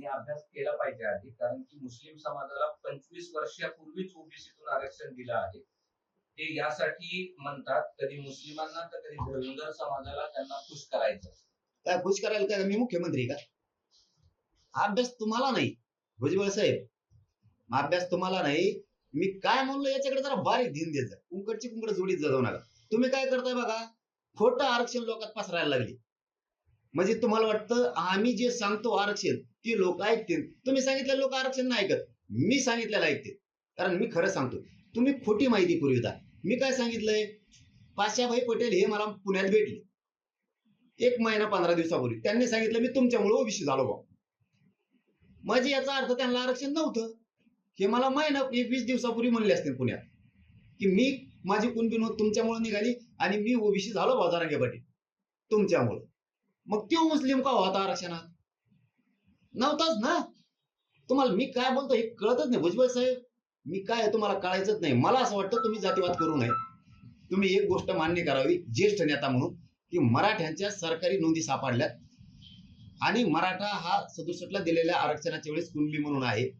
त्यांनी अभ्यास केला पाहिजे आधी कारण की मुस्लिम समाजाला पंचवीस वर्षापूर्वीच ओबीसीतून आरक्षण दिलं आहे. ते यासाठी म्हणतात कधी मुस्लिमांना तर कधी धनगर समाजाला त्यांना खुश करायचं. काय खुश करायला काय? मी मुख्यमंत्री का? अभ्यास तुम्हाला नाही भुजबळ साहेब. अभ्यास तुम्हाला नाही. मी काय म्हणलो याच्याकडे जरा बारीक दिन द्यायचं कुंकडची कुंकड जोडीत जाऊ नका. तुम्ही काय करताय बघा? खोटं आरक्षण लोकात पसरायला लागले. म्हणजे तुम्हाला वाटतं आम्ही जे सांगतो आरक्षण ते लोक ऐकतील. तुम्ही सांगितलेलं लोक आरक्षण नाही ऐकत. मी सांगितलेलं ऐकते कारण मी खरं सांगतो तुम्ही खोटी माहिती पुरविता मी काय सांगितलंय? पाशाभाई पटेल हे मला पुण्यात भेटले. एक महिना पंधरा दिवसापूर्वी. त्यांनी सांगितलं मी तुमच्यामुळे ओबीसी झालो बा. म्हणजे याचा अर्थ त्यांना आरक्षण नव्हतं. हे मला महिना एक वीस दिवसापूर्वी म्हणले असतील पुण्यात. की मी माझी कुणबिन तुमच्यामुळे निघाली आणि मी ओबीसी झालो बाजारांगे पाटील. तुमच्यामुळं. मग तो मुस्लिम का होता आरक्षणात? नव्हताच ना? तुम्हाला मी काय बोलतो हे कळतच नाही भुजबळ साहेब. मी काय तुम्हाला कळायचंच नाही. मला असं वाटतं तुम्ही जातीवाद करू नये. तुम्ही एक गोष्ट मान्य करावी ज्येष्ठ नेता म्हणून की मराठ्यांच्या सरकारी नोंदी सापडल्यात. आणि मराठा हा सदुसष्टला दिलेल्या आरक्षणाच्या वेळेस कुणबी म्हणून आहे.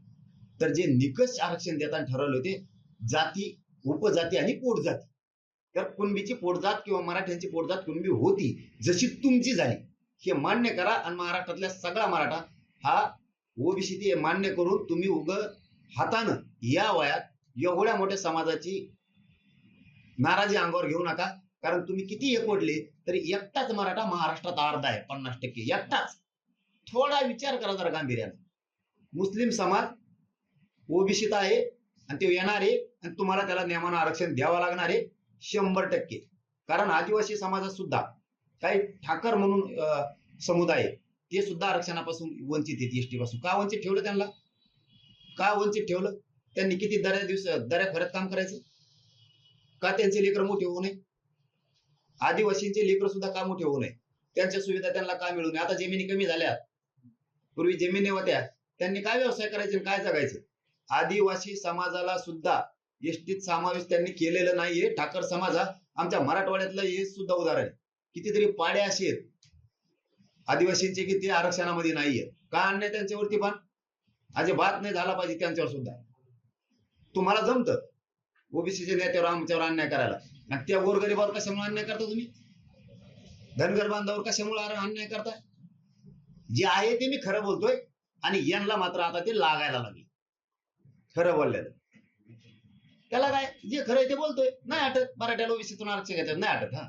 तर जे निकष आरक्षण देताना ठरवले होते जाती उपजाती आणि पोटजाती. तर कुणबीची पोटजात किंवा मराठ्यांची पोटजात कुणबी होती जशी तुमची झाली. हे मान्य करा आणि महाराष्ट्रातल्या सगळा मराठा हा ओबीसी ते मान्य करून तुम्ही उग हातानं या वयात एवढ्या मोठ्या समाजाची नाराजी अंगावर घेऊ नका. कारण तुम्ही किती एकवटले तरी एकटाच मराठा महाराष्ट्रात अर्धा आहे पन्नास टक्के. एकटाच. थोडा विचार करा जरा गांभीर्यानं. मुस्लिम समाज ओबीसीत आहे आणि ते येणार आहे आणि तुम्हाला त्याला नियमानं आरक्षण द्यावं लागणार आहे शंभर टक्के. कारण आदिवासी समाजात सुद्धा काही ठाकर म्हणून अं, समुदाय ते सुद्धा आरक्षणापासून वंचित आहेत एसटी पासून. का वंचित ठेवलं त्यांना? का वंचित ठेवलं? त्यांनी किती दऱ्या दिवस दऱ्या खरंच काम करायचं? का त्यांचे लेकर मोठे होऊ नये? आदिवासींचे लेकर सुद्धा का मोठे होऊ नये? त्यांच्या सुविधा त्यांना का मिळू नये? आता जमिनी कमी झाल्या. पूर्वी जमिनी होत्या. त्यांनी काय व्यवसाय करायचे काय जगायचं? आदिवासी समाजाला सुद्धा एसटीत समावेश त्यांनी केलेलं नाहीये. ठाकर समाज हा आमच्या मराठवाड्यातलं हे सुद्धा उदाहरण आहे. कितीतरी पाड्या असे आहेत. आदिवासींचे की ते आरक्षणामध्ये नाहीये. का अन्याय त्यांच्यावरती पण? अजिबात नाही झाला पाहिजे त्यांच्यावर सुद्धा. तुम्हाला जमत? ओबीसीच्या नेत्यावर आमच्यावर अन्याय करायला. आणि त्या गोरगरीबावर कशामुळे अन्याय करता तुम्ही? धनगर बांधावर कशामुळे अन्याय करताय जे आहे ते मी खरं बोलतोय आणि यांना मात्र आता ते लागायला लागले. खरं बोललेलं त्याला काय? जे खरं आहे ते बोलतोय. नाही आटत. मराठ्याला ओबीसीतून आरक्षण घेतात. नाही आटत हा.